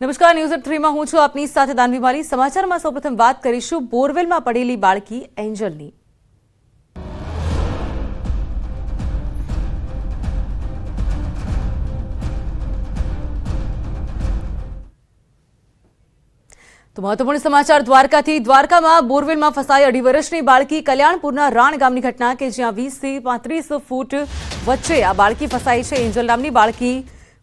નમસ્કાર news at થ્રીમાં હું છું આપની સાથે દાનવી સમાચારમાં સૌપ્રથમ વાત કરીશું બોરવેલમાં પડેલી બાળકી એન્જલની. તો મહત્વપૂર્ણ સમાચાર, દ્વારકાથી. દ્વારકામાં બોરવેલમાં ફસાઈ અઢી વર્ષની બાળકી કલ્યાણપુરના રાણ ગામની ઘટના કે જ્યાં વીસથી પાંત્રીસ ફૂટ વચ્ચે આ બાળકી ફસાઈ છે. એન્જલ નામની બાળકી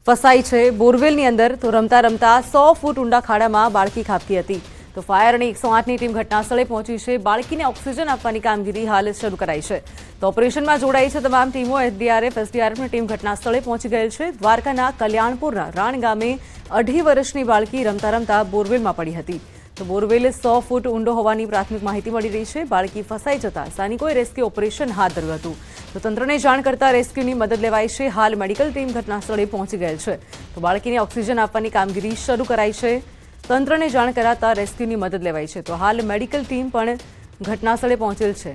ફસાઈ છે. બોરવેલની અંદર તો રમતા રમતા સો ફૂટ ઊંડા ખાડામાં બાળકી ખાબકી હતી. તો ફાયર અને એકસો આઠની ટીમ ઘટનાસ્થળે પહોંચી છે. બાળકીને ઓક્સિજન આપવાની કામગીરી હાલ શરૂ કરાઈ છે. તો ઓપરેશનમાં જોડાઈ છે તમામ ટીમો. એસડીઆરએફ, એસડીઆરએફની ટીમ ઘટનાસ્થળે પહોંચી ગયેલ છે. દ્વારકાના કલ્યાણપુરના રાણ ગામે અઢી વર્ષની બાળકી રમતા રમતા બોરવેલમાં પડી હતી. તો બોરવેલ સો ફૂટ ઊંડો હોવાની પ્રાથમિક માહિતી મળી રહી છે. બાળકી ફસાઈ જતા સ્થાનિકોએ રેસ્ક્યુ ઓપરેશન હાથ ધર્યું હતું. તો તંત્રને જાણ કરતા રેસ્ક્યુની મદદ લેવાઈ છે. હાલ મેડિકલ ટીમ ઘટનાસ્થળે પહોંચી ગયેલ છે. તો બાળકીને ઓક્સિજન આપવાની કામગીરી શરૂ કરાઈ છે. તંત્રને જાણ કરાતા રેસ્ક્યુની મદદ લેવાઈ છે. તો હાલ મેડિકલ ટીમ પણ ઘટનાસ્થળે પહોંચેલ છે.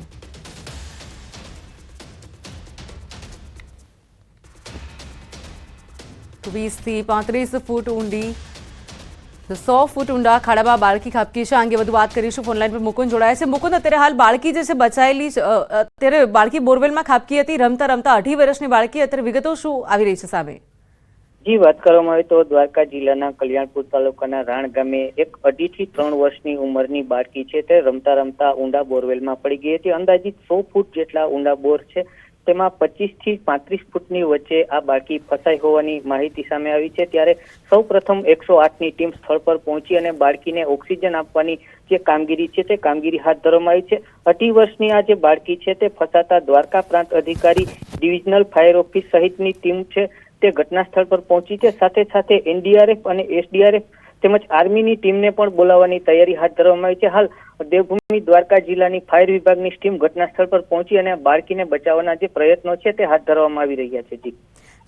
વીસથી પાંત્રીસ ફૂટ ઊંડી સો ફૂટ ઊંડા ખાડામાં બાળકી ખાબકી છે. આ અંગે વધુ વાત કરીશું. ફોનલાઈન પર મુકુંદ જોડાયા છે. મુકુંદ, અત્યારે હાલ બાળકી જે છે બચાયેલી અત્યારે બાળકી બોરવેલમાં ખાબકી હતી. રમતા રમતા અઢી વર્ષની બાળકી અત્યારે વિગતો શું આવી રહી છે સામે? જી, વાત કરવામાં આવે તો દ્વારકા જિલ્લાના કલ્યાણપુર તાલુકાના રાણ ગામે એક અઢી થી ત્રણ વર્ષની ઉંમરની બાળકી છે. તે રમતા રમતા ઊંડા બોરવેલમાં પડી ગઈ હતી. અંદાજિત સો ફૂટ જેટલા ઊંડા બોર છે. તેમાં પચીસથી પાંત્રીસ ફૂટની વચ્ચે આ બાળકી ફસાઈ હોવાની માહિતી સામે આવી છે. ત્યારે સૌ પ્રથમ એકસો આઠની ટીમ સ્થળ પર પહોંચી અને બાળકીને ઓક્સિજન આપવાની જે કામગીરી છે તે કામગીરી હાથ ધરવામાં આવી છે. અઢી વર્ષની આ જે બાળકી છે તે ફસાતા દ્વારકા પ્રાંત અધિકારી ડિવિઝનલ ફાયર ઓફિસ સહિતની ટીમ છે તે ઘટના સ્થળ પર પહોંચી છે. સાથે સાથે એનડીઆરએફ અને એસડીઆરએફ તેમજ આર્મીની ટીમને પણ બોલાવવાની તૈયારી હાથ ધરવામાં આવી છે. હાલ દેવભૂમિ દ્વારકા જિલ્લાની ફાયર વિભાગની ટીમ ઘટના સ્થળ પર પહોંચી અને બાળકીને બચાવવાના જે પ્રયત્નો છે તે હાથ ધરવામાં આવી રહ્યા છે જી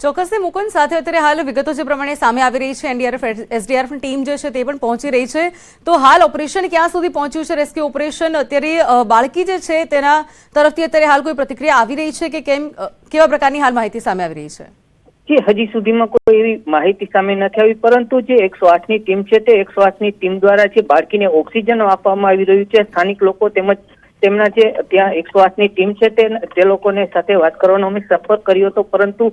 ચોક્કસ મુકુંદ, સાથે અત્યારે હાલ વિગતો જે પ્રમાણે સામે આવી રહી છે એનડીઆરએફ એસડીઆરએફ ટીમ જે છે તે પણ પહોંચી રહી છે. તો હાલ ઓપરેશન ક્યાં સુધી પહોંચ્યું છે? રેસ્ક્યુ ઓપરેશન અત્યારે બાળકી જે છે તેના તરફથી અત્યારે હાલ કોઈ પ્રતિક્રિયા આવી રહી છે કે કેમ કેવા પ્રકારની હાલ માહિતી સામે આવી રહી છે? જી હજી સુધીમાં કોઈ એવી માહિતી સામે નથી આવી, પરંતુ જે એકસો આઠની ટીમ છે તે એકસો આઠની ટીમ દ્વારા જે બાળકીને ઓક્સિજન આપવામાં આવી રહ્યું છે, સ્થાનિક લોકો તેમજ તેમના જે ત્યાં એકસો આઠની ટીમ છે તે તે લોકોને સાથે વાત કરવાનો અમે સંપર્ક કર્યો હતો, પરંતુ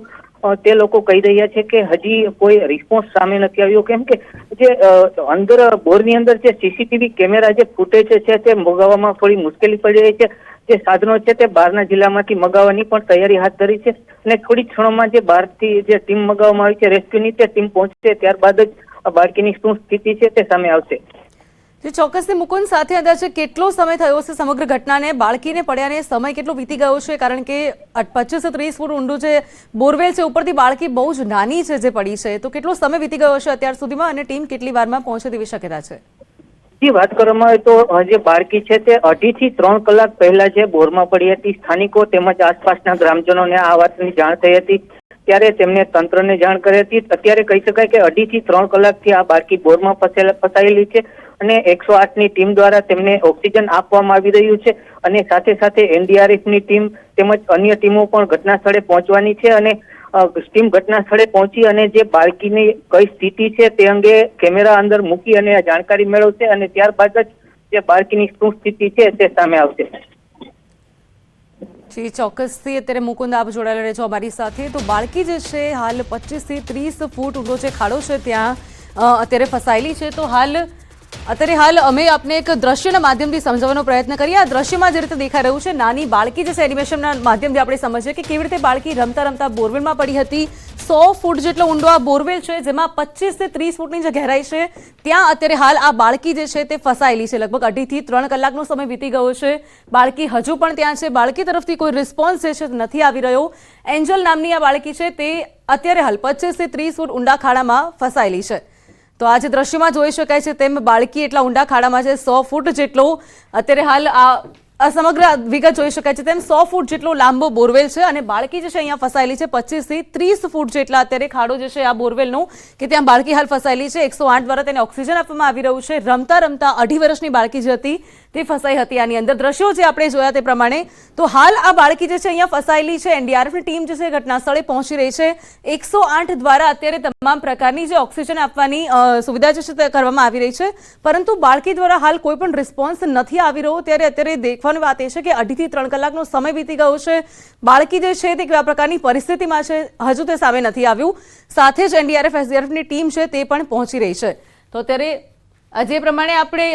તે લોકો કહી રહ્યા છે કે હજી કોઈ રિસ્પોન્સ સામે નથી આવ્યો. કેમ કે જે અંદર, બોરની અંદર જે સીસીટીવી કેમેરા જે ફૂટેજ છે તે મગાવવામાં થોડી મુશ્કેલી પડી રહી છે. જે સાધનો છે તે બહારના જિલ્લામાંથી મગાવવાની પણ તૈયારી હાથ ધરી છે અને થોડી ક્ષણોમાં જે બહારથી જે ટીમ મગાવવામાં આવી છે રેસ્ક્યુની તે ટીમ પહોંચશે, ત્યારબાદ જ બાળકીની શું સ્થિતિ છે તે સામે આવશે. જે ચોક્કસથી મુકુંદ સાથે અંદાજે કેટલો સમય થયો છે સમગ્ર ઘટનાને? બાળકીને પડ્યાને સમય કેટલો વીતી ગયો છે? કારણ કે પચીસ ત્રીસ ફૂટ ઊંડું જે બોરવેલ છે, ઉપરથી બાળકી બહુ જ નાની છે જે પડી છે. તો કેટલો સમય વીતી ગયો છે અત્યાર સુધીમાં? અને ટીમ કેટલી વારમાં પહોંચે તેવી શક્યતા છે? જી, વાત કરવામાં આવે તો જે બાળકી છે તે અઢી થી ત્રણ કલાક પહેલા જે બોરમાં પડી હતી, સ્થાનિકો તેમજ આસપાસના ગ્રામજનોને આ વાતની જાણ થઈ હતી. ત્યારે તેમને તંત્રને જાણ કરી હતી. અત્યારે કહી શકાય કે અઢી થી ત્રણ કલાકથી આ બાળકી બોરમાં ફસાયેલી છે અને એકસો આઠની ટીમ દ્વારા તેમને ઓક્સિજન આપવામાં આવી રહ્યું છે અને સાથે સાથે એનડીઆરએફની ટીમ તેમજ અન્ય ટીમો પણ ઘટના સ્થળે પહોંચવાની છે અને ટીમ ઘટના સ્થળે પહોંચી અને જે બાળકીની કઈ સ્થિતિ છે તે અંગે કેમેરા અંદર મૂકી અને જાણકારી મેળવશે અને ત્યારબાદ જ જે બાળકીની શું સ્થિતિ છે તે સામે આવશે. જી, ચોક્કસથી અત્યારે મુકુંદ આપ જોડાયેલા રહેજો અમારી સાથે. તો બાળકી જે છે, હાલ પચીસથી ત્રીસ ફૂટ ઊંડો જે ખાડો છે ત્યાં અત્યારે ફસાયેલી છે. તો હાલ અત્યારે હાલ અમે આપને એક દ્રશ્યના માધ્યમથી સમજાવવાનો પ્રયત્ન કરીએ. આ દ્રશ્યમાં જે રીતે દેખાઈ રહ્યું છે, નાની બાળકી જે છે એનિમેશનના માધ્યમથી આપણે સમજીએ કે કેવી રીતે બાળકી રમતા રમતા બોરવેલમાં પડી હતી. સો ફૂટ જેટલો ઊંડો આ બોરવેલ છે, જેમાં પચીસથી ત્રીસ ફૂટની જે ગહેરાઈ છે, ત્યાં અત્યારે હાલ આ બાળકી જે છે, તે ફસાયેલી છે. લગભગ અઢીથી ત્રણ કલાકનો સમય વીતી ગયો છે. બાળકી હજુ પણ ત્યાં છે. બાળકી તરફથી કોઈ રિસ્પોન્સ જે છે, નથી આવી રહ્યો. એન્જલ નામની આ બાળકી છે, તે અત્યારે હાલ પચીસથી ત્રીસ ફૂટ ઊંડા ખાડામાં ફસાયેલી છે. તો આ જે દ્રશ્યમાં જોઈ શકાય છે તેમ બાળકી એટલા ઊંડા ખાડામાં છે, સો ફૂટ જેટલો અત્યારે હાલ આ આ સમગ્ર વિગત જોઈ શકાય છે તેમ સો ફૂટ જેટલો લાંબો બોરવેલ છે અને બાળકી જે છે અહીંયા ફસાયેલી છે, પચીસથી ત્રીસ ફૂટ જેટલા અત્યારે ખાડો જે છે આ બોરવેલનો કે ત્યાં બાળકી હાલ ફસાયેલી છે. એકસો દ્વારા તેને ઓક્સિજન આપવામાં આવી રહ્યું છે. રમતા રમતા અઢી વર્ષની બાળકી જે હતી તે ફસાઈ હતી. આની અંદર દ્રશ્યો જે આપણે જોયા તે પ્રમાણે તો હાલ આ બાળકી જે છે અહીંયા ફસાયેલી છે. એનડીઆરએફની ટીમ જે છે ઘટના સ્થળે પહોંચી રહી છે. એકસો આઠ દ્વારા અત્યારે તમામ પ્રકારની જે ઓક્સિજન આપવાની સુવિધા જે છે તે કરવામાં આવી રહી છે. પરંતુ બાળકી દ્વારા હાલ કોઈ પણ રિસ્પોન્સ નથી આવી રહ્યો. ત્યારે અત્યારે દેખવાની વાત એ છે કે અઢીથી ત્રણ કલાકનો સમય વીતી ગયો છે. બાળકી જે છે તે કેવા પ્રકારની પરિસ્થિતિમાં છે? હજુ તે સામે નથી આવ્યું. સાથે જ એનડીઆરએફ, એસડીઆરએફની ટીમ છે તે પણ પહોંચી રહી છે. તો અત્યારે જે પ્રમાણે આપણે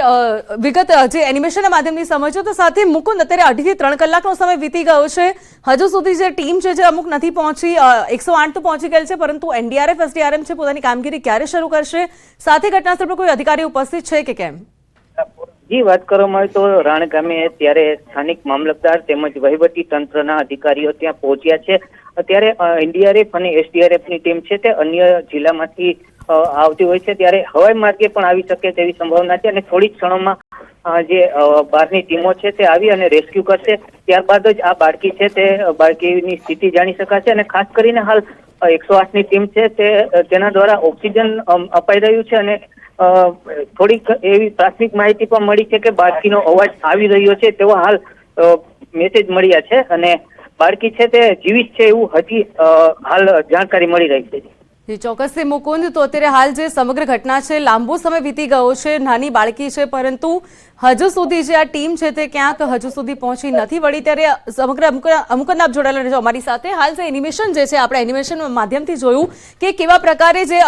વિગત જે એનિમેશનના માધ્યમથી સમજો તો સાથે મુકુંદ અત્યારે અઢીથી ત્રણ કલાકનો સમય વીતી ગયો છે. હજુ સુધી જે ટીમ છે જે અમુક નથી પહોંચી એકસો આઠ તો પહોંચી ગયેલ છે, પરંતુ એનડીઆરએફ એસડીઆરએફ છે, પોતાની કામગીરી ક્યારે શરૂ કરશે? સાથે ઘટનાસ્થળ પર કોઈ અધિકારી ઉપસ્થિત છે કે કેમ? જી વાત કરવામાં આવે તો રાણ ગામે ત્યારે સ્થાનિક મામલતદાર તેમજ વહીવટી તંત્રના અધિકારીઓ ત્યાં પહોંચ્યા છે. અત્યારે એનડીઆરએફ અને એસડીઆરએફની ટીમ છે તે અન્ય જિલ્લામાંથી આવતી હોય છે, ત્યારે હવાઈ માર્ગે પણ આવી શકે તેવી સંભાવના છે અને થોડી જ ક્ષણોમાં જે બહારની ટીમો છે તે આવી અને રેસ્ક્યુ કરશે. ત્યારબાદ જ આ બાળકી છે તે બાળકીની સ્થિતિ જાણી શકાશે અને ખાસ કરીને હાલ એકસો આઠની ટીમ છે તે તેના દ્વારા ઓક્સિજન અપાઈ રહ્યું છે અને થોડીક એવી પ્રાથમિક માહિતી પણ મળી છે કે બાળકીનો અવાજ આવી રહ્યો છે તેવો હાલ મેસેજ મળ્યા છે અને બાળકી છે તે જીવિત છે એવું હજી હાલ જાણકારી મળી રહી છે. જી, ચોક્કસથી મુકુંદ, તો અત્યારે હાલ જે સમગ્ર ઘટના છે, લાંબો સમય વીતી ગયો છે, નાની બાળકી છે, પરંતુ હજુ સુધી જે આ ટીમ છે તે ક્યાંક હજુ સુધી પહોંચી નથી વળી, ત્યારે સમગ્ર અમુક અમુક આપ જોડાયેલા રહેજો અમારી સાથે. હાલ જે એનિમેશન જે છે, આપણે એનિમેશન માધ્યમથી જોયું કે કેવા પ્રકારે જે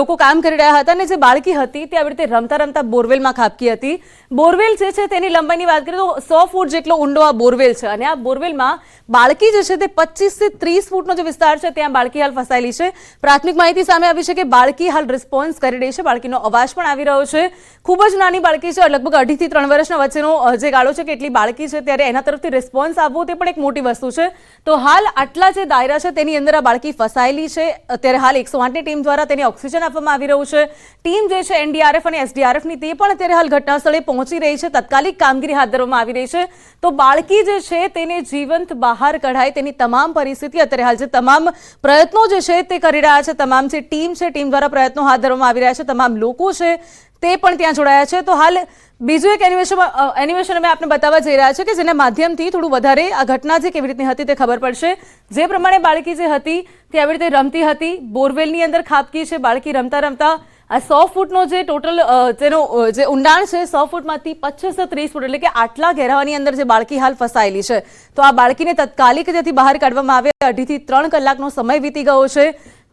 લોકો કામ કરી રહ્યા હતા અને જે બાળકી હતી તે આવી રીતે રમતા રમતા બોરવેલમાં ખાબકી હતી. બોરવેલ જે છે તેની લંબાઈની વાત કરીએ તો સો ફૂટ જેટલો ઊંડો આ બોરવેલ છે અને આ બોરવેલમાં બાળકી જે છે તે પચીસથી ત્રીસ ફૂટનો જે વિસ્તાર છે, ત્યાં બાળકી હાલ ફસાયેલી છે. પ્રાથમિક માહિતી સામે આવી છે કે બાળકી હાલ રિસ્પોન્સ કરી રહી છે. બાળકીનો અવાજ પણ આવી રહ્યો છે. ખૂબ જ નાની બાળકી છે, લગભગ અઢીથી ત્રણ વર્ષના વચ્ચેનો જે ગાળો છે કે એટલી બાળકી છે, ત્યારે એના તરફથી રિસ્પોન્સ આવવો તે પણ એક મોટી વસ્તુ છે. તો હાલ આટલા જે દાયરા છે, તેની અંદર આ બાળકી ફસાયેલી છે. અત્યારે હાલ એકસો આઠની ટીમ દ્વારા તેને ઓક્સિજન આપવામાં આવી રહ્યું છે. ટીમ જે છે, એનડીઆરએફ અને એસડીઆરએફની તે પણ અત્યારે હાલ ઘટના સ્થળે પહોંચી રહી છે. તાત્કાલિક કામગીરી હાથ ધરવામાં આવી રહી છે. તો બાળકી જે છે, તેને જીવંત બહાર કઢાય તેની તમામ પરિસ્થિતિ, અત્યારે હાલ જે તમામ પ્રયત્નો જે છે, તે કરી રહ્યા છે. તમામ જે ટીમ છે, ટીમ દ્વારા પ્રયત્નો હાથ ધરવામાં આવી રહ્યા છે, તમામ લોકો છે, તે પણ ત્યાં જોડાયા છે. તો હાલ બીજું એક એનિમેશન એનિમેશન અમે આપને બતાવવા જઈ રહ્યા છે કે જેના માધ્યમથી થોડું વધારે આ ઘટના જે કેવી રીતની હતી તે ખબર પડશે. જે પ્રમાણે બાળકી જે હતી, તે આવી રીતે રમતી હતી, બોરવેલની અંદર ખાબકી છે, બાળકી રમતા રમતા આ સો ફૂટનો જે ટોટલ તેનો જે ઊંડાણ છે, સો ફૂટમાંથી પચીસો ત્રીસ ફૂટ એટલે કે આટલા ઘેરાવાની અંદર જે બાળકી હાલ ફસાયેલી છે. તો આ બાળકીને તાત્કાલિક જેથી બહાર કાઢવામાં આવે. અઢીથી ત્રણ કલાકનો સમય વીતી ગયો છે.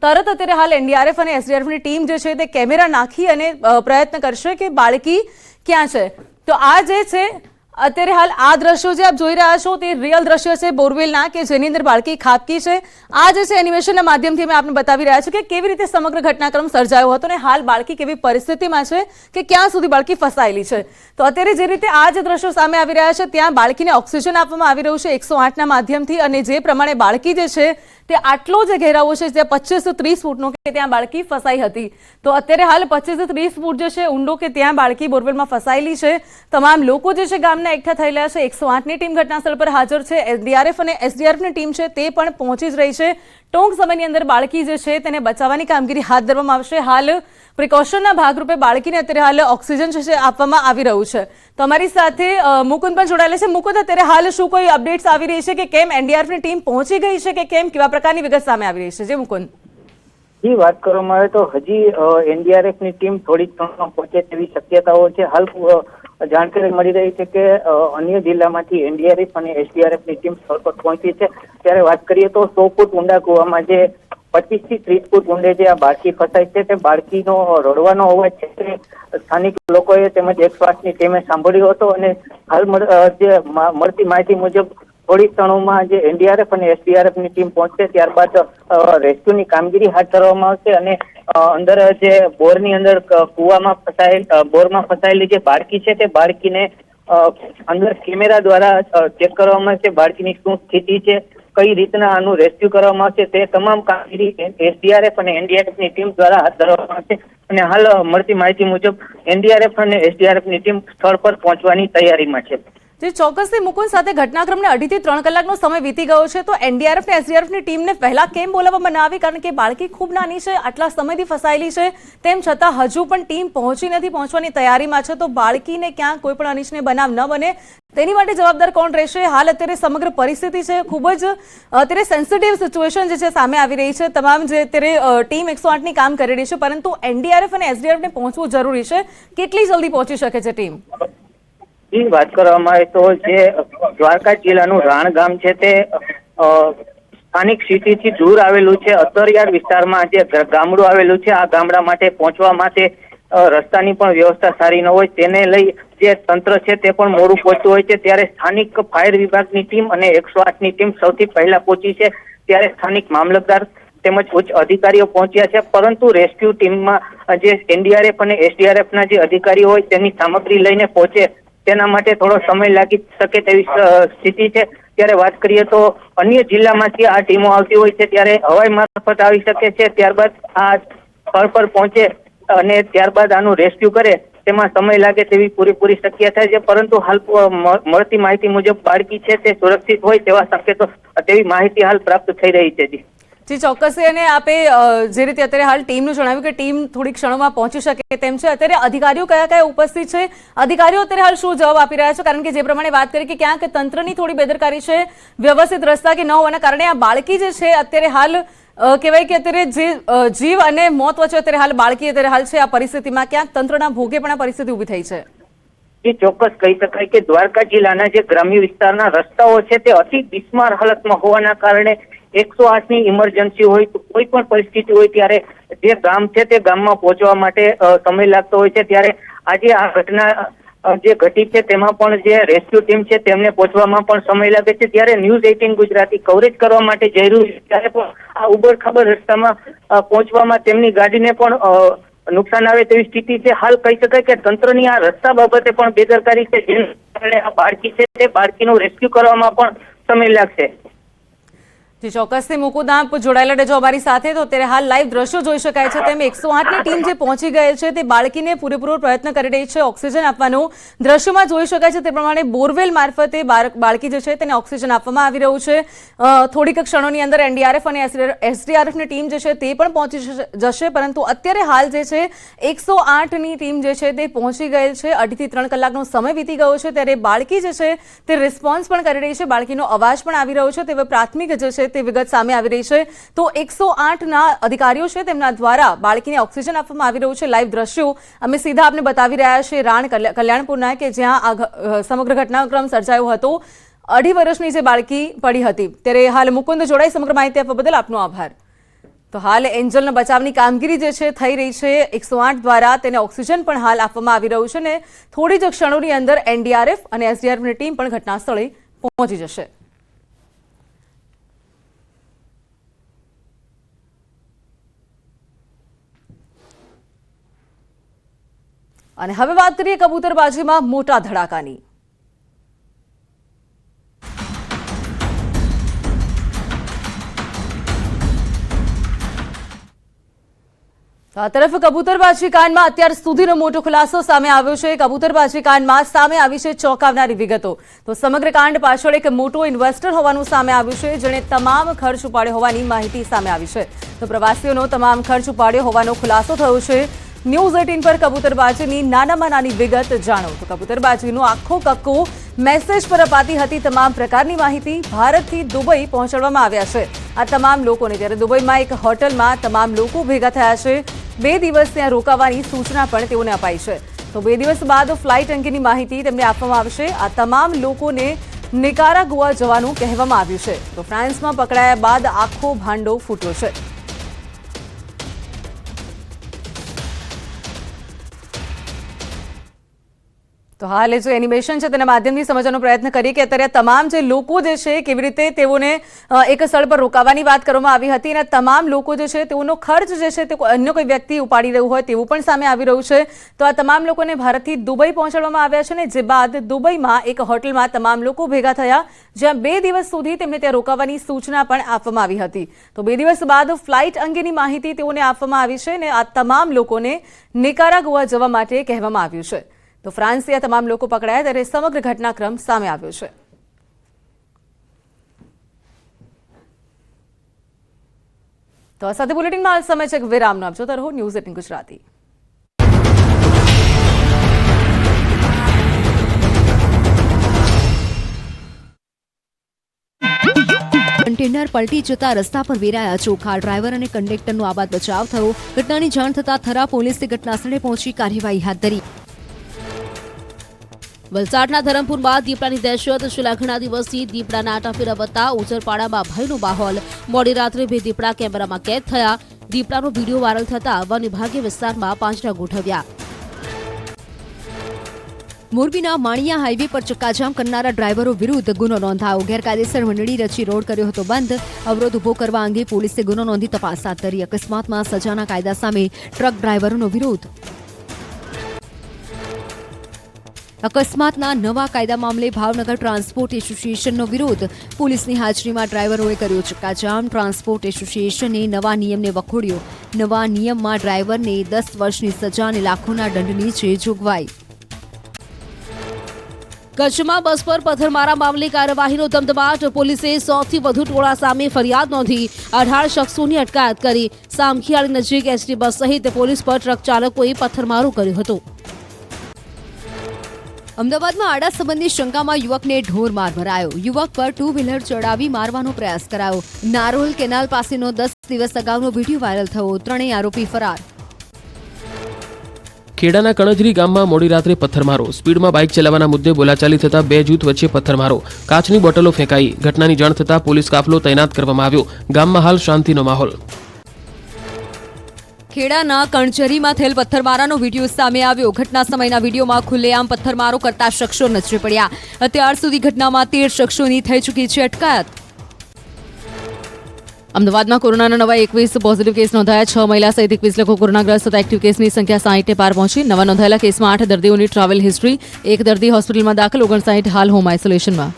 તરત અત્યારે હાલ એનડીઆરએફ અને એસડીઆરએફની ટીમ જે છે તે કેમેરા નાખી અને પ્રયત્ન કરશે કે બાળકી ક્યાં છે? તો આ જે છે અત્યારે હાલ આ દ્રશ્યો જે આપ જોઈ રહ્યા છો તે રિયલ દ્રશ્ય છે બોરવેલના, કે જેની અંદર બાળકી ખાબકી છે. આ જે છે એનિમેશનના માધ્યમથી અમે આપને બતાવી રહ્યા છીએ કે કેવી રીતે સમગ્ર ઘટનાક્રમ સર્જાયો હતો અને હાલ બાળકી કેવી પરિસ્થિતિમાં છે કે ક્યાં સુધી બાળકી ફસાયેલી છે. તો અત્યારે જે રીતે આ જે દ્રશ્યો સામે આવી રહ્યા છે, ત્યાં બાળકીને ઓક્સિજન આપવામાં આવી રહ્યું છે એકસો આઠના માધ્યમથી અને જે પ્રમાણે બાળકી જે છે તે આટલો જે ઘેરાવો છે જે પચીસ ત્રીસ ફૂટનો કે ત્યાં બાળકી ફસાઈ હતી. તો અત્યારે હાલ પચીસ ત્રીસ ફૂટ જે છે ઊંડો કે ત્યાં બાળકી બોરવેલમાં ફસાયેલી છે. તમામ લોકો જે છે ગામના એકઠા થયેલા છે. એકસો આઠની ટીમ ઘટનાસ્થળ પર હાજર છે. એસડીઆરએફ અને એસડીઆરએફની ટીમ છે તે પણ પહોંચી જ રહી છે. ટૂંક સમયની અંદર બાળકી જે છે તેને બચાવવાની કામગીરી હાથ ધરવામાં આવશે. હાલ પ્રિકોશનના ભાગરૂપે બાળકીને અત્યારે હાલ ઓક્સિજન છે આપવામાં આવી રહ્યું છે. તો અમારી સાથે મુકુંદ પણ જોડાયેલા છે. મુકુંદ, અત્યારે હાલ શું કોઈ અપડેટ્સ આવી રહી છે કે કેમ એનડીઆરએફની ટીમ પહોંચી ગઈ છે કે કેમ કેવા પ્રકારની વિગત સામે આવી રહી છે? જે, મુકુંદ. જી, વાત કરવામાં આવે તો હજી એનડીઆરએફની ટીમ થોડી ક્ષણમાં પહોંચે તેવી શક્યતાઓ છે. હાલ જાણકારી મળી રહી છે કે અન્ય જિલ્લામાંથી એનડીઆરએફ અને એસડીઆરએફની ટીમ સ્થળ પર પહોંચી છે. ત્યારે વાત કરીએ તો સો ફૂટ ઊંડા કુવામાં જે પચીસથી ત્રીસ ફૂટ ઊંડે જે આ બાળકી ફસાય છે, તે બાળકીનો રડવાનો અવાજ છે તે સ્થાનિક લોકોએ તેમજ એકસો ની ટીમે સાંભળ્યો હતો અને હાલ જે મળતી માહિતી મુજબ થોડી ક્ષણોમાં જે એનડીઆરએફ અને એસડીઆરએફની ટીમ પહોંચશે, ત્યારબાદ રેસ્ક્યુની કામગીરી હાથ ધરવામાં આવશે અને અંદર જે બોરની અંદર કુવામાં ફસાયેલ બોરમાં ફસાયેલી જે બાળકી છે, તે બાળકીને અંદર કેમેરા દ્વારા ચેક કરવામાં આવશે, બાળકીની શું સ્થિતિ છે, કઈ રીતના આનું રેસ્ક્યુ કરવામાં આવશે, તે તમામ કામગીરી એસડીઆરએફ અને એનડીઆરએફની ટીમ દ્વારા હાથ ધરવામાં આવશે અને હાલ મળતી માહિતી મુજબ એનડીઆરએફ અને એસડીઆરએફની ટીમ સ્થળ પર પહોંચવાની તૈયારીમાં છે. જે ચોક્કસથી મુકુંદ સાથે ઘટનાક્રમને અઢીથી ત્રણ કલાકનો સમય વીતી ગયો છે, તો એનડીઆરએફ ને એસડીઆરએફની ટીમને પહેલા કેમ બોલાવવામાં ના આવી કારણ કે બાળકી ખૂબ નાની છે, આટલા સમયથી ફસાયેલી છે, તેમ છતાં હજુ પણ ટીમ પહોંચી નથી પહોંચવાની તૈયારીમાં છે, તો બાળકીને ક્યાં કોઈ પણ અનિશને બનાવ ન બને. તેની માટે જવાબદાર કોણ રહેશે? હાલ અત્યારે સમગ્ર પરિસ્થિતિ છે, ખૂબ જ અત્યારે સેન્સિટિવ સિચ્યુએશન જે છે સામે આવી રહી છે. તમામ જે અત્યારે ટીમ એકસો આઠની કામ કરી રહી છે, પરંતુ એનડીઆરએફ અને એસડીઆરએફને પહોંચવું જરૂરી છે. કેટલી જલ્દી પહોંચી શકે છે ટીમ? ની વાત કરવામાં આવે તો જે દ્વારકા જિલ્લાનું રાણ ગામ છે તે સ્થાનિક સિટીથી દૂર આવેલું છે. અતરિયાર વિસ્તારમાં જે ગામડું આવેલું છે, આ ગામડા માટે પહોંચવા માટે રસ્તાની પણ વ્યવસ્થા સારી ન હોય, તેને લઈ જે તંત્ર છે તે પણ મોડું પહોંચતું હોય છે. ત્યારે સ્થાનિક ફાયર વિભાગની ટીમ અને એકસો આઠની ટીમ સૌથી પહેલા પહોંચી છે. ત્યારે સ્થાનિક મામલતદાર તેમજ ઉચ્ચ અધિકારીઓ પહોંચ્યા છે. પરંતુ રેસ્ક્યુ ટીમમાં જે એનડીઆરએફ અને એસડીઆરએફ ના જે અધિકારીઓ હોય તેની સામગ્રી લઈને પહોંચે તેના માટે થોડો સમય લાગી શકે તેવી સ્થિતિ છે. ત્યારે વાત કરીએ તો અન્ય જિલ્લામાંથી આ ટીમો આવતી હોય છે, ત્યારે હવાઈ મારફત આવી શકે છે. ત્યારબાદ આ સ્થળ પર પહોંચે અને ત્યારબાદ આનું રેસ્ક્યુ કરે, તેમાં સમય લાગે તેવી પૂરેપૂરી શક્યતા છે. પરંતુ હાલ મળતી માહિતી મુજબ બાળકી છે તે સુરક્ષિત હોય તેવા સંકેતો, તેવી માહિતી હાલ પ્રાપ્ત થઈ રહી છે જી. જી, ચોક્કસ. અને આપે જે રીતે અત્યારે હાલ ટીમનું જણાવ્યું કે ટીમ થોડીક ક્ષણોમાં પહોંચી શકે તેમ છે. અત્યારે અધિકારીઓ કયા કયા ઉપસ્થિત છે? અધિકારીઓ અત્યારે હાલ શું જવાબ આપી રહ્યા છે? કારણ કે જે પ્રમાણે વાત કરી કે ક્યાંક તંત્રની થોડી બેદરકારી છે, વ્યવસ્થિત રસ્તા કે ન હોવાના કારણે આ બાળકી જે છે, અત્યારે હાલ કહેવાય કે અત્યારે જે જીવ અને મોત વચ્ચે અત્યારે હાલ બાળકી અત્યારે હાલ છે આ પરિસ્થિતિમાં. ક્યાંક તંત્રના ભોગે પણ આ પરિસ્થિતિ ઊભી થઈ છે? એ ચોક્કસ કહી શકાય કે દ્વારકા જિલ્લાના જે ગ્રામ્ય વિસ્તારના રસ્તાઓ છે, તે અતિ બિસ્માર હાલતમાં હોવાના કારણે એકસો આઠની ઇમરજન્સી હોય તો કોઈ પણ પરિસ્થિતિ હોય ત્યારે જે ગામ છે તે ગામમાં પહોંચવા માટે સમય લાગતો હોય છે. ત્યારે આજે આ ઘટના જે ઘટી છે તેમાં પણ જે રેસ્ક્યુ ટીમ છે તેમને પહોંચવામાં પણ સમય લાગે છે. ત્યારે ન્યૂઝ એઇટીન ગુજરાતી કવરેજ કરવા માટે જઈ ત્યારે પણ આ ઉબર ખબર રસ્તામાં પહોંચવામાં તેમની ગાડીને પણ નુકસાન આવે તેવી સ્થિતિ છે. હાલ કહી શકાય કે તંત્રની આ રસ્તા બાબતે પણ બેદરકારી છે. જેના કારણે આ બાળકી છે તે બાળકીનું રેસ્ક્યુ કરવામાં પણ સમય લાગશે. જી ચોક્કસથી મુકુદ આપ જોડાયેલા રહેજો અમારી સાથે. તો અત્યારે હાલ લાઈવ દ્રશ્યો જોઈ શકાય છે તેમ એકસો આઠની ટીમ જે પહોંચી ગયેલ છે તે બાળકીને પૂરેપૂરો પ્રયત્ન કરી રહી છે ઓક્સિજન આપવાનું. દ્રશ્યોમાં જોઈ શકાય છે તે પ્રમાણે બોરવેલ મારફતે બાળ- બાળકી જે છે તેને ઓક્સિજન આપવામાં આવી રહ્યું છે. થોડીક ક્ષણોની અંદર એનડીઆરએફ અને એસડીઆરએફની ટીમ જે છે તે પણ પહોંચી જશે પરંતુ અત્યારે હાલ જે છે એકસો આઠની ટીમ જે છે તે પહોંચી ગયેલ છે. અઢીથી ત્રણ કલાકનો સમય વીતી ગયો છે. ત્યારે બાળકી જે છે તે રિસ્પોન્સ પણ કરી રહી છે. બાળકીનો અવાજ પણ આવી રહ્યો છે. તેવો પ્રાથમિક જે છે તે વિગત સામે આવી રહી છે. તો એકસો આઠના અધિકારીઓ છે તેમના દ્વારા બાળકીને ઓક્સિજન આપવામાં આવી રહ્યું છે. લાઈવ દ્રશ્યો અમે સીધા આપને બતાવી રહ્યા છીએ રાણ કલ્યા- કલ્યાણપુરના, કે જ્યાં આ સમગ્ર ઘટનાક્રમ સર્જાયો હતો. અઢી વર્ષની જે બાળકી પડી હતી. ત્યારે હાલ મુકુંદ જોડાઈ સમગ્ર માહિતી આપવા બદલ આપનો આભાર. તો હાલ એન્જલના બચાવની કામગીરી જે છે થઈ રહી છે. એકસો આઠ દ્વારા તેને ઓક્સિજન પણ હાલ આપવામાં આવી રહ્યું છે ને થોડી જ ક્ષણોની અંદર એનડીઆરએફ અને એસડીઆરએફની ટીમ પણ ઘટના સ્થળે પહોંચી જશે. અને હવે વાત કરીએ કબૂતરબાજીમાં મોટા ધડાકાની. તો આ તરફ કબૂતરબાજી કાંડમાં અત્યાર સુધીનો મોટો ખુલાસો સામે આવ્યો છે. કબૂતરબાજી કાંડમાં સામે આવી છે ચોંકાવનારી વિગતો. તો સમગ્ર કાંડ પાછળ એક મોટો ઇન્વેસ્ટર હોવાનું સામે આવ્યું છે, જેણે તમામ ખર્ચ ઉપાડ્યો હોવાની માહિતી સામે આવી છે. તો પ્રવાસીઓનો તમામ ખર્ચ ઉપાડ્યો હોવાનો ખુલાસો થયો છે. ન્યૂઝ એટીન પર કબૂતરબાજીની નાનામાં નાની વિગત જાણો. તો કબૂતરબાજીનો આખો કક્કો મેસેજ પર અપાતી હતી તમામ પ્રકારની માહિતી ભારતથી દુબઈ પહોંચાડવામાં આવ્યા છે. આ તમામ લોકોને ત્યારે દુબઈમાં એક હોટલમાં તમામ લોકો ભેગા થયા છે, બે દિવસ ત્યાં રોકાવાની સૂચના પણ તેઓને અપાઈ છે. તો બે દિવસ બાદ ફ્લાઇટ અંગેની માહિતી તેમને આપવામાં આવશે. આ તમામ લોકોને નિકારા ગોવા જવાનું કહેવામાં આવ્યું છે. તો ફ્રાન્સમાં પકડાયા બાદ આખો ભાંડો ફૂટ્યો છે. તો હાલ એ જે એનિમેશન છે, તેના માધ્યમથી સમજવાનો પ્રયત્ન કરીએ કે અત્યારે તમામ જે લોકો જે છે, કેવી રીતે તેઓને એક સ્થળ પર રોકાવાની વાત કરવામાં આવી હતી અને તમામ લોકો જે છે, તેઓનો ખર્ચ જે છે, તે અન્ય કોઈ વ્યક્તિ ઉપાડી રહ્યું હોય તેવું પણ સામે આવી રહ્યું છે. તો આ તમામ લોકોને ભારતથી દુબઈ પહોંચાડવામાં આવ્યા છે ને જે બાદ દુબઈમાં એક હોટલમાં તમામ લોકો ભેગા થયા, જ્યાં બે દિવસ સુધી તેમને ત્યાં રોકાવાની સૂચના પણ આપવામાં આવી હતી. તો બે દિવસ બાદ ફ્લાઇટ અંગેની માહિતી તેઓને આપવામાં આવી છે અને આ તમામ લોકોને નિકારા ગોવા જવા માટે કહેવામાં આવ્યું છે. તો ફ્રાન્સથી આ તમામ લોકો પકડાયા ત્યારે સમગ્ર ઘટનાક્રમ સામે આવ્યો છે. તો આ સાથે બુલેટિનમાં હાલ સમય છે એક વિરામનો આપજો. તો રહો ન્યૂઝ એટીન ગુજરાતી. કન્ટેનર પલટી જતા રસ્તા પર વેરાયા ચોખા ડ્રાઈવર અને કંડક્ટરનો આબાદ બચાવ થયો. ઘટનાની જાણ થતાં થરા પોલીસે ઘટનાસ્થળે પહોંચી કાર્યવાહી હાથ ધરી. વલસાડના ધરમપુરમાં દીપડાની દહેશત છેલ્લા ઘણા દિવસથી દીપડાના આટા ફેરવતા ઉજરપાડામાં ભયનો માહોલ. મોડી રાત્રે બે દીપડા કેમેરામાં કેદ થયા. દીપડાનો વીડિયો વાયરલ થતા વન વિભાગે વિસ્તારમાં પાંજરા ગોઠવ્યા. મોરબીના માણિયા હાઈવે પર ચક્કાજામ કરનારા ડ્રાઈવરો વિરુદ્ધ ગુનો નોંધાયો. ગેરકાયદેસર મંડળી રચી રોડ કર્યો હતો બંધ. અવરોધ ઊભો કરવા અંગે પોલીસે ગુનો નોંધી તપાસ હાથ ધરી. અકસ્માતમાં સજાના કાયદા સામે ટ્રક ડ્રાઈવરોનો વિરોધ. અકસ્માતના નવા કાયદા મામલે ભાવનગર ટ્રાન્સપોર્ટ એસોસિએશનનો વિરોધ પોલીસની હાજરીમાં ડ્રાઈવરોએ કર્યો ચક્કાજામ. ટ્રાન્સપોર્ટ એસોસિએશને નવા નિયમને વખોડ્યો. નવા નિયમમાં ડ્રાઈવરને દસ વર્ષની સજા અને લાખોના દંડની છે જોગવાઈ. કચ્છમાં બસ પર પથ્થરમારા મામલે કાર્યવાહીનો ધમધમાટ. પોલીસે સૌથી વધુ ટોળા સામે ફરિયાદ નોંધી અઢાર શખ્સોની અટકાયત કરી. સામખિયાળી નજીક એસટી બસ સહિત પોલીસ પર ટ્રક ચાલકોએ પથ્થરમારો કર્યો હતો. અમદાવાદમાં આડા સંબંધની શંકામાં યુવકને ઢોર માર ભરાયો. યુવક પર ટુ વ્હીલર ચડાવી મારવાનો પ્રયાસ કરાયો. નારોલ કેનાલ પાસેનો દસ દિવસ અગાઉનો વીડિયો વાયરલ થયો. ત્રણેય આરોપી ફરાર. ખેડાના કણજરી ગામમાં મોડી રાત્રે પથ્થરમારો. સ્પીડમાં બાઇક ચલાવવાના મુદ્દે બોલાચાલી થતા બે જૂથ વચ્ચે પથ્થરમારો. કાચની બોટલો ફેંકાઈ. ઘટનાની જાણ થતાં પોલીસ કાફલો તૈનાત કરવામાં આવ્યો. ગામમાં હાલ શાંતિનો માહોલ. ખેડાના કણચરીમાં થયેલ પથ્થરમારાનો વીડિયો સામે આવ્યો. ઘટના સમયના વિડીયોમાં ખુલ્લેઆમ પથ્થરમારો કરતા શખ્સો નજરે પડ્યા. અત્યાર સુધી ઘટનામાં તેર શખ્સોની થઈ ચૂકી છે અટકાયત. અમદાવાદમાં કોરોનાના નવા એકવીસ પોઝિટિવ કેસ નોંધાયા. છ મહિલા સહિત એકવીસ લોકો કોરોનાગ્રસ્ત થતા એક્ટિવ કેસની સંખ્યા સાહીઠે પાર પહોંચી. નવા નોંધાયેલા કેસમાં આઠ દર્દીઓની ટ્રાવેલ હિસ્ટ્રી એક દર્દી હોસ્પિટલમાં દાખલ ઓગણસાઠ હાલ હોમ આઇસોલેશનમાં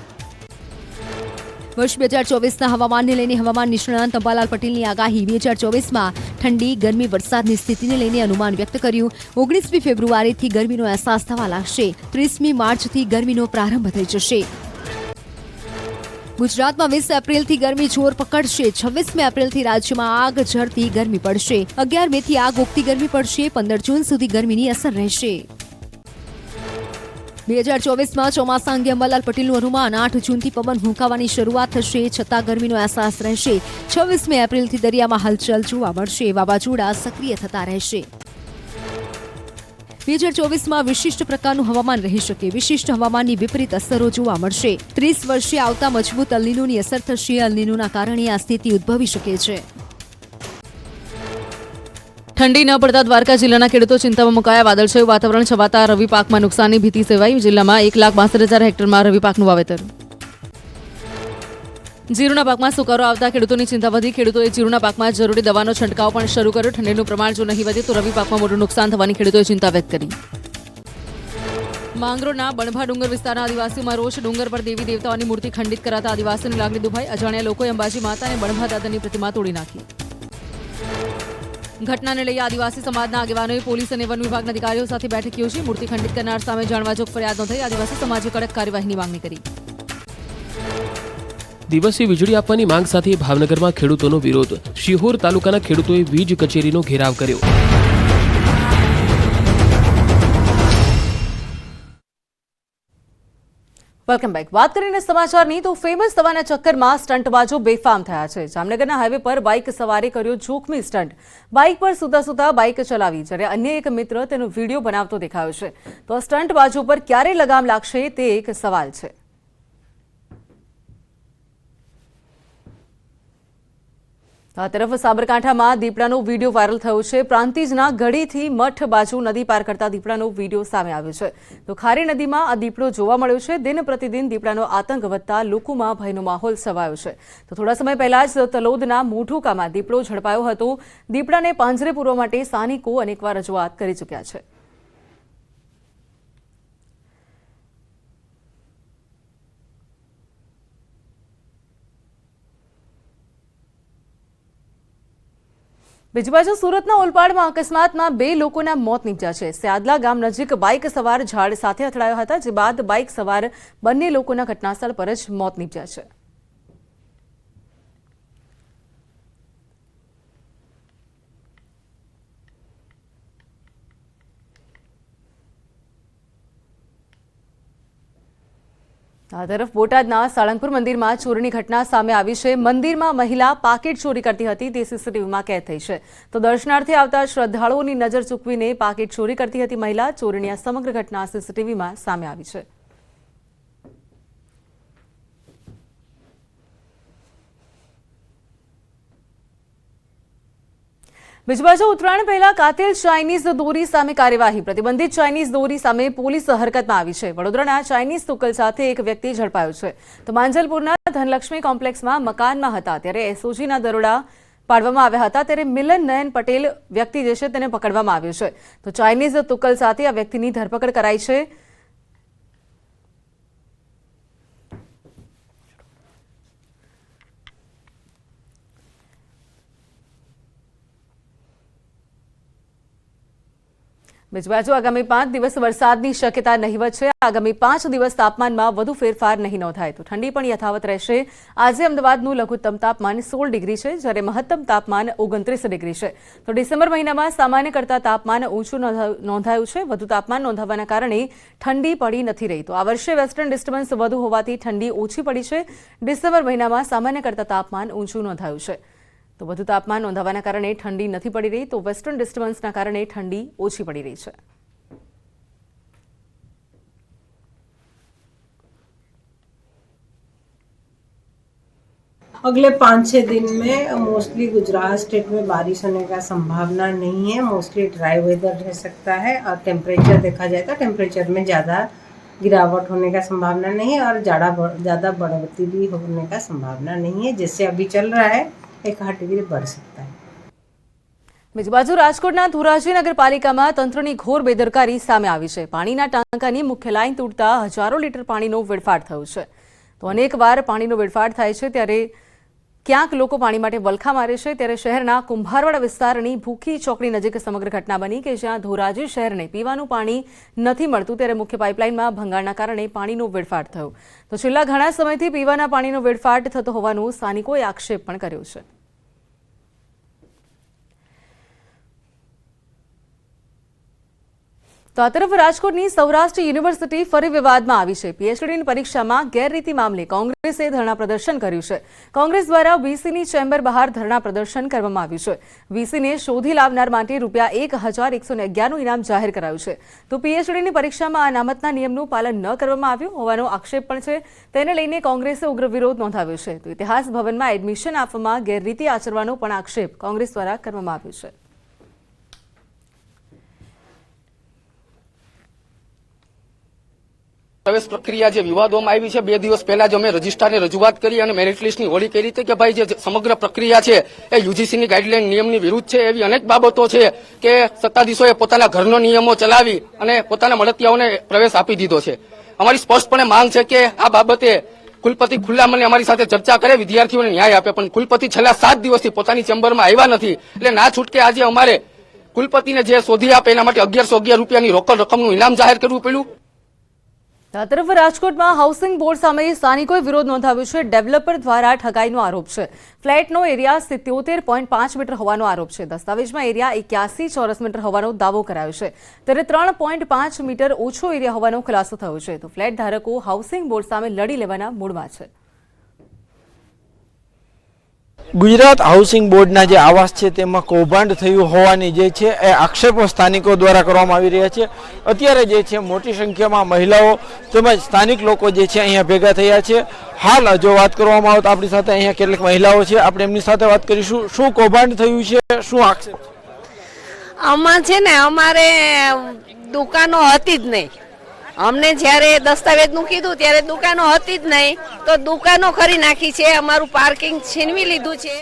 વર્ષ બે હજાર ચોવીસના હવામાનને લઈને હવામાન નિષ્ણાંત અંબાલાલ પટેલની આગાહી. બે હજાર ચોવીસમાં ઠંડી, ગરમી, વરસાદની સ્થિતિને લઈને અનુમાન વ્યક્ત કર્યું. ઓગણીસમી ફેબ્રુઆરીથી ગરમીનો અહેસાસ થવા લાગશે. ત્રીસમી માર્ચથી ગરમીનો પ્રારંભ થઈ જશે. ગુજરાતમાં વીસ એપ્રિલથી ગરમી જોર પકડશે. છવ્વીસમી એપ્રિલથી રાજ્યમાં આગ ઝરતી ગરમી પડશે. અગિયાર મેથી આગ ઉગતી ગરમી પડશે. પંદર જૂન સુધી ગરમીની અસર રહેશે. બે હજાર ચોવીસમાં ચોમાસા અંગે અંબાલાલ પટેલનું અનુમાન, આઠ જૂનથી પવન ફૂંકાવાની શરૂઆત થશે, છતાં ગરમીનો અહેસાસ રહેશે. છવ્વીસમી એપ્રિલથી દરિયામાં હલચલ જોવા મળશે, વાવાઝોડા સક્રિય થતા રહેશે. બે હજાર ચોવીસમાં વિશિષ્ટ પ્રકારનું હવામાન રહી શકે. વિશિષ્ટ હવામાનની વિપરીત અસરો જોવા મળશે. ત્રીસ વર્ષે આવતા મજબૂત અલનીનોની અસર થશે. અલનીનોના કારણે આ સ્થિતિ ઉદ્ભવી શકે છે. ઠંડી ન પડતા દ્વારકા જિલ્લાના ખેડૂતો ચિંતામાં મુકાયા. વાદળછાયું વાતાવરણ છવાતા રવિ પાકમાં નુકસાનની ભીતિ સેવાઈ. જિલ્લામાં એક લાખ બાસઠ હજાર હેક્ટરમાં રવિ પાકનું વાવેતર. જીરુના પાકમાં સુકારો આવતા ખેડૂતોની ચિંતા વધી. ખેડૂતોએ જીરુના પાકમાં જરૂરી દવાનો છંટકાવ પણ શરૂ કર્યો. ઠંડીનું પ્રમાણ જો નહીં વધે તો રવિ પાકમાં મોટું નુકસાન થવાની ખેડૂતોએ ચિંતા વ્યક્ત કરી. માંગરોળના બણભા ડુંગર વિસ્તારના આદિવાસીઓમાં રોષ. ડુંગર પર દેવી દેવતાઓની મૂર્તિ ખંડિત કરાતા આદિવાસીની લાગણી દુભાઈ. અજાણ્યા લોકોએ અંબાજી માતા અને બણભા દાદાની પ્રતિમા તોડી નાખી. ઘટનાને લઈ આદિવાસી સમાજના આગેવાનોએ પોલીસ અને વન વિભાગના અધિકારીઓ સાથે બેઠક યોજી મૂર્તિ ખંડિત કરનાર સામે જાણવાજોગ ફરિયાદ નોંધાઈ. આદિવાસી સમાજે કડક કાર્યવાહીની માંગણી કરી. દિવસે વીજળી આપવાની માંગ સાથે ભાવનગરમાં ખેડૂતોનો વિરોધ. શિહોર તાલુકાના ખેડૂતોએ વીજ કચેરીનો ઘેરાવ કર્યો. Welcome back. વાત કરીને સમાચારની તો ફેમસ થવાના ચક્કરમાં સ્ટંટબાજો બેફામ થયા છે. જામનગરના હાઈવે પર બાઇક સવારે કર્યો જોખમી સ્ટંટ. બાઇક પર સુતા સુતા બાઇક ચલાવી. જ્યારે અન્ય એક મિત્ર તેનો વીડિયો બનાવતો દેખાયો છે. તો સ્ટંટબાજો પર ક્યારે લગામ લાગશે તે એક સવાલ છે. આ તરફ સાબરકાંઠામાં દીપડાનો વીડિયો વાયરલ થયો છે. પ્રાંતિજના ગઢીથી મઠ બાજુ નદી પાર કરતા દીપડાનો વીડિયો સામે આવ્યો છે. તો ખારી નદીમાં આ દીપડો જોવા મળ્યો છે. દિન પ્રતિદિન દીપડાનો આતંક વધતા લોકોમાં ભયનો માહોલ સવાયો છે. તો થોડા સમય પહેલા જ તલોદના મોઢુકામાં દીપડો ઝડપાયો હતો. દીપડાને પાંજરે પૂરવા માટે સ્થાનિકો અનેકવાર રજૂઆત કરી ચૂક્યા છે. બીજી બાજુ સુરતના ઓલપાડમાં અકસ્માતમાં બે લોકોના મોત નીપજ્યા છે. સ્યાદલા ગામ નજીક બાઇક સવાર ઝાડ સાથે અથડાયા હતા, જે બાદ બાઇક સવાર બંને લોકોના ઘટનાસ્થળ પર જ મોત નીપજ્યા છે. આ તરફ બોટાદના સાળંગપુર મંદિરમાં ચોરીની ઘટના સામે આવી છે. મંદિરમાં મહિલા પાકીટ ચોરી કરતી હતી. તે સીસીટીવીમાં કેદ થઈ છે. તો દર્શનાર્થે આવતા શ્રદ્ધાળુઓની નજર ચૂકવીને પાકીટ ચોરી કરતી હતી મહિલા. ચોરીની આ સમગ્ર ઘટના સીસીટીવીમાં સામે આવી છે. બીજી બાજુ ઉત્તરાયણ પહેલા કાતિલ ચાઇનીઝ દોરી સામે કાર્યવાહી. પ્રતિબંધિત ચાઇનીઝ દોરી સામે પોલીસ હરકતમાં આવી છે. વડોદરાના ચાઇનીઝ તુકલ સાથે એક વ્યક્તિ ઝડપાયો છે. તો માંજલપુરના ધનલક્ષ્મી કોમ્પ્લેક્સમાં મકાનમાં હતા. ત્યારે એસઓજીના દરોડા પાડવામાં આવ્યા હતા. ત્યારે મિલન નયન પટેલ વ્યક્તિ જે છે તેને પકડવામાં આવ્યો છે. તો ચાઇનીઝ તુકલ સાથે આ વ્યક્તિની ધરપકડ કરાઈ છે. બીજી બાજુ આગામી પાંચ દિવસ વરસાદની શક્યતા નહીવત છે. આગામી પાંચ દિવસ તાપમાનમાં વધુ ફેરફાર નહીં નોંધાય. તો ઠંડી પણ યથાવત રહેશે. આજે અમદાવાદનું લઘુત્તમ તાપમાન સોળ ડિગ્રી છે, જ્યારે મહત્તમ તાપમાન ઓગણત્રીસ ડિગ્રી છે. તો ડિસેમ્બર મહિનામાં સામાન્ય કરતાં તાપમાન ઊંચું નોંધા- નોંધાયું છે. વધુ તાપમાન નોંધાવાના કારણે ઠંડી પડી નથી રહી. તો આ વર્ષે વેસ્ટર્ન ડિસ્ટર્બન્સ વધુ હોવાથી ઠંડી ઓછી પડી છે. ડિસેમ્બર મહિનામાં સામાન્ય કરતાં તાપમાન ઊંચું નોંધાયું છે. તો વધુ તાપમાન નોંધાવાના કારણે ઠંડી નથી પડી રહી તો વેસ્ટર્ન ડિસ્ટર્બન્સના કારણે ઠંડી ઓછી પડી રહી છે अगले पाँच छः दिन में मोस्टली गुजरात स्टेट में बारिश होने का संभावना नहीं है मोस्टली ड्राई वेदर रह सकता है और टेम्परेचर देखा जाए तो टेम्परेचर में ज़्यादा गिरावट होने का संभावना नहीं है और ज़्यादा ज़्यादा बढ़ोतरी भी होने का संभावना नहीं है जिससे अभी चल रहा है એક હાટવીર ભર શકતા બીજી બાજુ રાજકોટના ધોરાજી નગરપાલિકામાં તંત્રની ઘોર બેદરકારી સામે આવી છે. પાણીના ટાંકાની મુખ્ય લાઇન તૂટતા હજારો લીટર પાણીનો વેડફાટ થયો છે. તો અનેકવાર પાણીનો વેડફાટ થાય છે ત્યારે ક્યાંક લોકો પાણી માટે વલખા મારે છે ત્યારે શહેરના કુંભારવાડા વિસ્તારની ભૂખી ચોકડી નજીક સમગ્ર ઘટના બની કે જ્યાં ધોરાજી શહેરને પીવાનું પાણી નથી મળતું ત્યારે મુખ્ય પાઇપલાઇનમાં ભંગાણના કારણે પાણીનો વેડફાટ થયો. તો છેલ્લા ઘણા સમયથી પીવાના પાણીનો વેડફાટ થતો હોવાનો સ્થાનિકોએ આક્ષેપ પણ કર્યો છે. તો આ તરફ રાજકોટની સૌરાષ્ટ્ર યુનિવર્સિટી ફરી વિવાદમાં આવી છે. પીએચડીની પરીક્ષામાં ગેરરીતિ મામલે કોંગ્રેસે ધરણા પ્રદર્શન કર્યું છે. કોંગ્રેસ દ્વારા વીસીની ચેમ્બર બહાર ધરણા પ્રદર્શન કરવામાં આવ્યું છે. વીસીને શોધી લાવનાર માટે રૂપિયા એક હજાર એકસો અગિયારનું ઇનામ જાહેર કરાયું છે. તો પીએચડીની પરીક્ષામાં અનામતના નિયમનું પાલન ન કરવામાં આવ્યું હોવાનો આક્ષેપ પણ છે. તેને લઈને કોંગ્રેસે ઉગ્ર વિરોધ નોંધાવ્યો છે. તો ઇતિહાસ ભવનમાં એડમિશન આપવામાં ગેરરીતિ આચરવાનો પણ આક્ષેપ કોંગ્રેસ દ્વારા કરવામાં આવ્યો છે. પ્રવેશ પ્રક્રિયા જે વિવાદોમાં આવી છે, બે દિવસ પહેલા જ અમે રજીસ્ટ્રારને રજૂઆત કરી અને મેરિટ લિસ્ટની હોળી કરી હતી કે ભાઈ જે સમગ્ર પ્રક્રિયા છે એ યુજીસીની ગાઈડલાઈન નિયમની વિરુદ્ધ છે એવી અનેક બાબતો છે કે સત્તાધીશોએ પોતાના ઘરનો નિયમો ચલાવી અને પોતાના મળતિયાઓને પ્રવેશ આપી દીધો છે. અમારી સ્પષ્ટપણે માંગ છે કે આ બાબતે કુલપતિ ખુલ્લા મને અમારી સાથે ચર્ચા કરે, વિદ્યાર્થીઓને ન્યાય આપે, પણ કુલપતિ છેલ્લા સાત દિવસથી પોતાની ચેમ્બરમાં આવ્યા નથી. એટલે ના છૂટકે આજે અમારે કુલપતિને જે શોધી આપે, એના માટે અગિયારસો અગિયાર રૂપિયાની રોકડ રકમનું ઇનામ જાહેર કરવું પડ્યું. તરફ રાજકોટમાં હાઉસિંગ બોર્ડ સામે સ્થાનિકોએ વિરોધ નોંધાવ્યો છે. ડેવલપર દ્વારા ઠગાઈનો આરોપ છે. ફ્લેટનો એરિયા સિત્યોતેર પોઈન્ટ પાંચ મીટર હોવાનો આરોપ છે. દસ્તાવેજમાં એરિયા એક્યાસી ચોરસ મીટર હોવાનો દાવો કરાયો છે. ત્યારે ત્રણ પોઈન્ટ પાંચ મીટર ઓછો એરિયા હોવાનો ખુલાસો થયો છે. તો ફ્લેટ ધારકો હાઉસિંગ બોર્ડ સામે લડી લેવાના મૂડમાં છે. ગુજરાત હાઉસિંગ બોર્ડના જે આવાસ છે તેમાં કૌભાંડ થયું હોવાની જે છે એ આક્ષેપો સ્થાનિકો દ્વારા કરવામાં આવી રહ્યા છે. અત્યારે જે છે મોટી સંખ્યામાં મહિલાઓ તેમજ સ્થાનિક લોકો જે છે અહીંયા ભેગા થયા છે. હાલ જો વાત કરવામાં આવે તો આપણી સાથે અહીંયા કેટલીક મહિલાઓ છે. આપણે એમની સાથે વાત કરીશું. શું કૌભાંડ થયું છે? શું આક્ષેપ આમાં છે ને, અમારે દુકાનો હતી જ નહીં. અમને જ્યારે દસ્તાવેજનું કીધું ત્યારે દુકાનો હતી જ નહીં. તો દુકાનો ખરી નાખી છે, અમારું પાર્કિંગ છીનવી લીધું છે.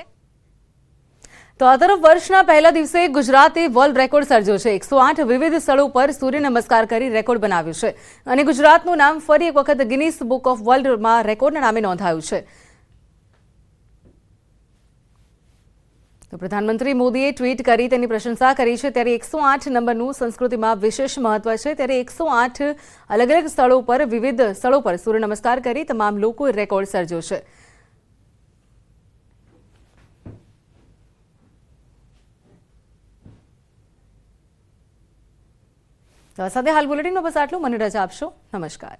તો આ તરફ વર્ષના પહેલા દિવસે ગુજરાતે વર્લ્ડ રેકોર્ડ સર્જ્યો છે. એકસો આઠ વિવિધ સ્થળો પર સૂર્ય નમસ્કાર કરી રેકોર્ડ બનાવ્યો છે. અને ગુજરાતનું નામ ફરી એક વખત ગિનિસ બુક ઓફ વર્લ્ડમાં રેકોર્ડના નામે નોંધાયું છે. તો પ્રધાનમંત્રી મોદીએ ટ્વીટ કરી તેની પ્રશંસા કરી છે. ત્યારે એકસો આઠ નંબરનું સંસ્કૃતિમાં વિશેષ મહત્વ છે. ત્યારે એકસો આઠ અલગ અલગ સ્થળો પર, વિવિધ સ્થળો પર સૂર્ય નમસ્કાર કરી તમામ લોકોએ રેકોર્ડ સર્જ્યો છે. તો આ સાથે હાલ બુલેટિનમાં બસ આટલું. મને રજા આપશો. નમસ્કાર.